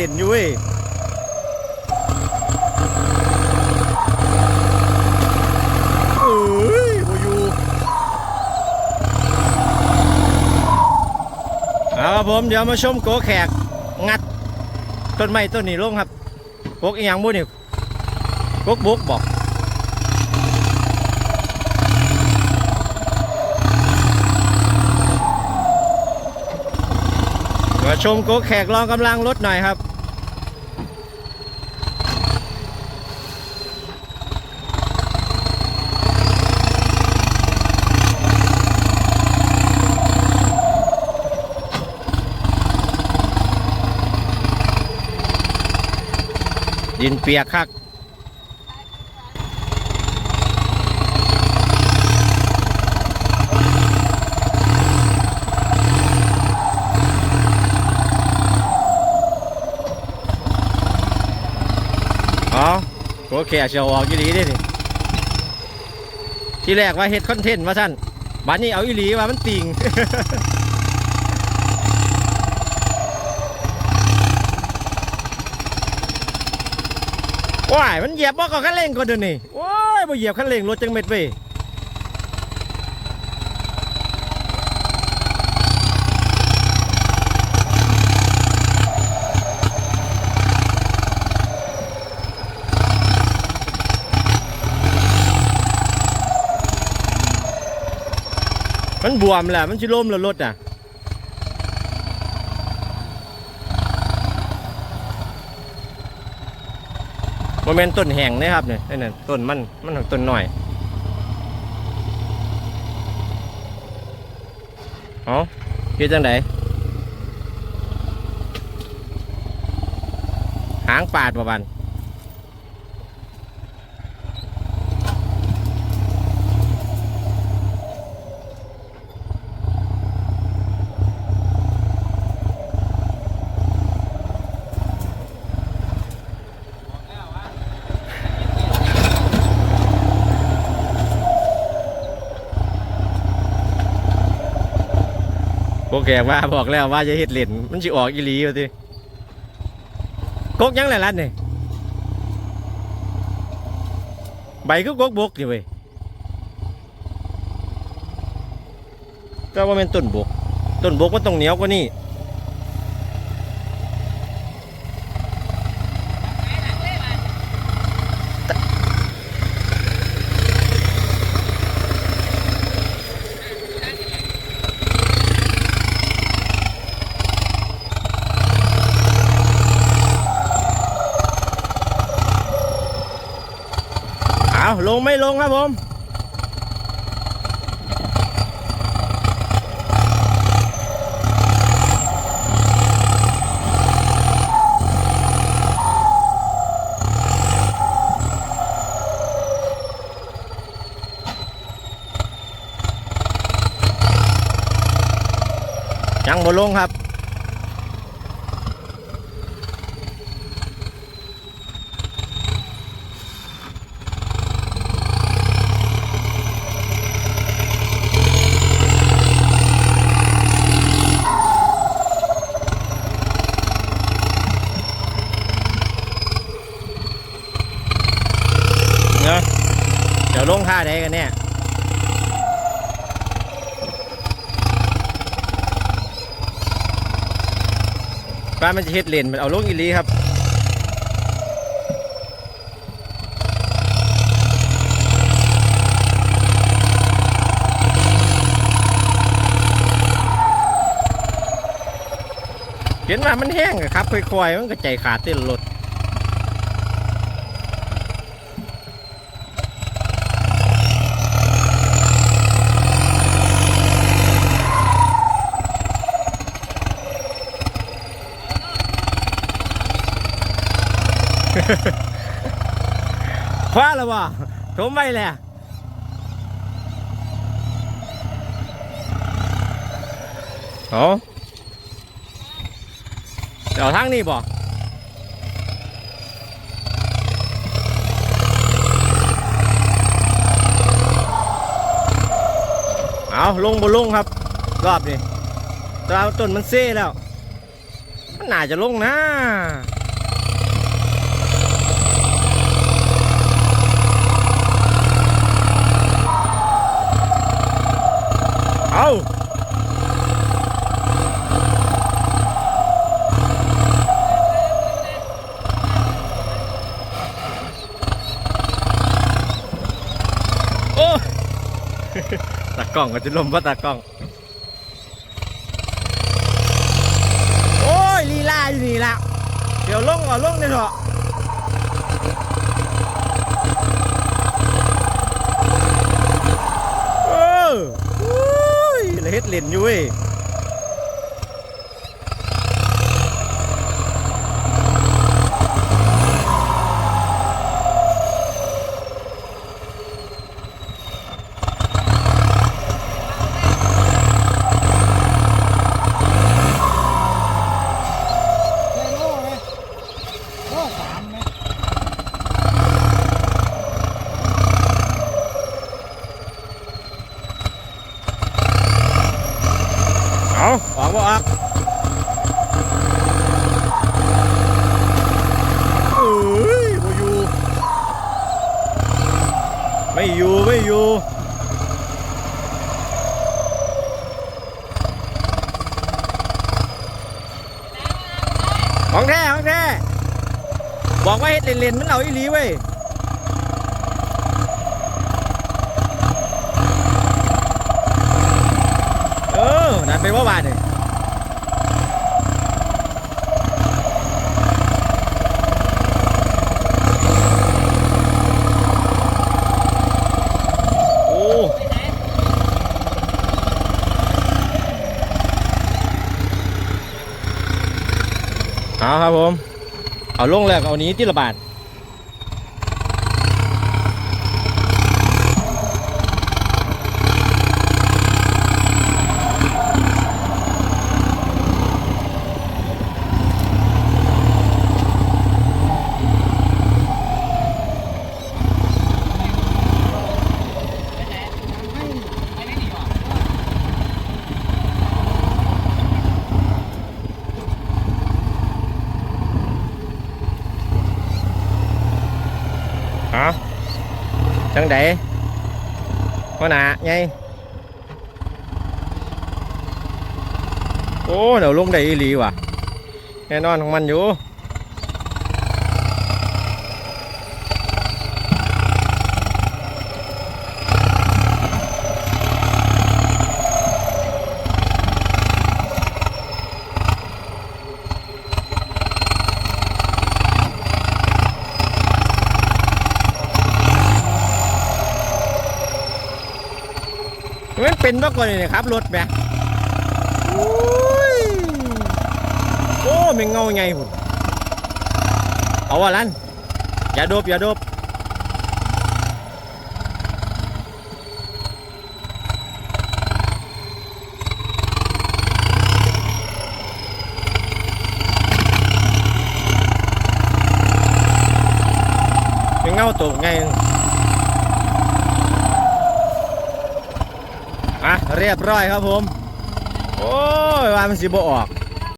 เล่นอยู่เว้ยเอ้ยบ่อยูเอาครับผมเดี๋ยวมาชมโกแขก งัด ต้นไม้ต้นนี้ลงครับกกอีหยังบุนี่กกบุกบอกมาชมโกแขกลองกำลังรถหน่อยครับ ดินเปียกคักอ๋อโอเคเชียวออกอีหลีดินี่ที่แรกว่าเฮ็ดคอนเทนต์ว่าสั้นบัดนี้เอาอีหลีว่ามันติ่ง ว้ายมันเหยียบบ่กับคันเร่งคนเดียวนี่โอ้ยบ่เหยียบคันเร่งรถจังเม็ดเว้มันบวมแหละมันชิล้มแล้วรถอะ มเมนต้นแห้งนะครับเนี่ยนั่นต้นมันมันต้นหน่อยเอาคือจังไดหางปาดประบัน โอเคว่าบอกแล้วว่าจะเฮ็ดเล่นมันสิออกอีหลีว่าติกกยังหละรัดนี่ใบก็กกบกนี่เว้ยก็ว่าเป็นต้นบก ต้นบกมันต้องเหนียวกว่านี้ เอาลงไม่ลงครับผมยังบ่ลงครับ เนาะเดี๋ยวลงท่าใดกันเนี่ย ป้ามันจะเฮ็ดเลนมันเอาลงอีลีครับเห็นว่ามันแห้งอะครับค่อยๆมันก็ใจขาดเต้นรถ คว้าแล้วบ่ถมไปแล้วเอาเดี๋ยวทางนี้บ่เอาลงบนลงครับ รอบนี้ตาต้นมันเซ่แล้ว มันน่าจะลงนะ เอาโอ้ ตากล้องก็จะลมว่าตากล้อง โอ้ยลีลาอยู่นี่ละเดี๋ยวลงว่าลงเนี่ยเถอะเออเฮ็ดเล่นอยู่เว้ย เอาออกบ่ออกเอ้ยบ่อยู่ ไม่อยู่ ไม่อยู่ของแท้ของแท้บอกว่าเฮ็ดเล่นๆมันเอาอีหลีเว้ย เออนั่นเป็นว่าบาทเนี่ยโอ้เอาครับผม เอาลงแล้วเอานี้ที่ละบาท ฮะ จังไดว่าหนาไงโอ้เดี๋ยวลงได้อีหลีว่ะแน่นอนของมันอยู่มัน เป็นมากกว่านี่ครับรถแบกโอ้ยโอ้มันเงาไงหุ่นเอาวะลันอย่าโดบอย่าโดบมันเงาตกไง อะเรียบร้อยครับผม โอ้ยว่ามันสิบ่ออก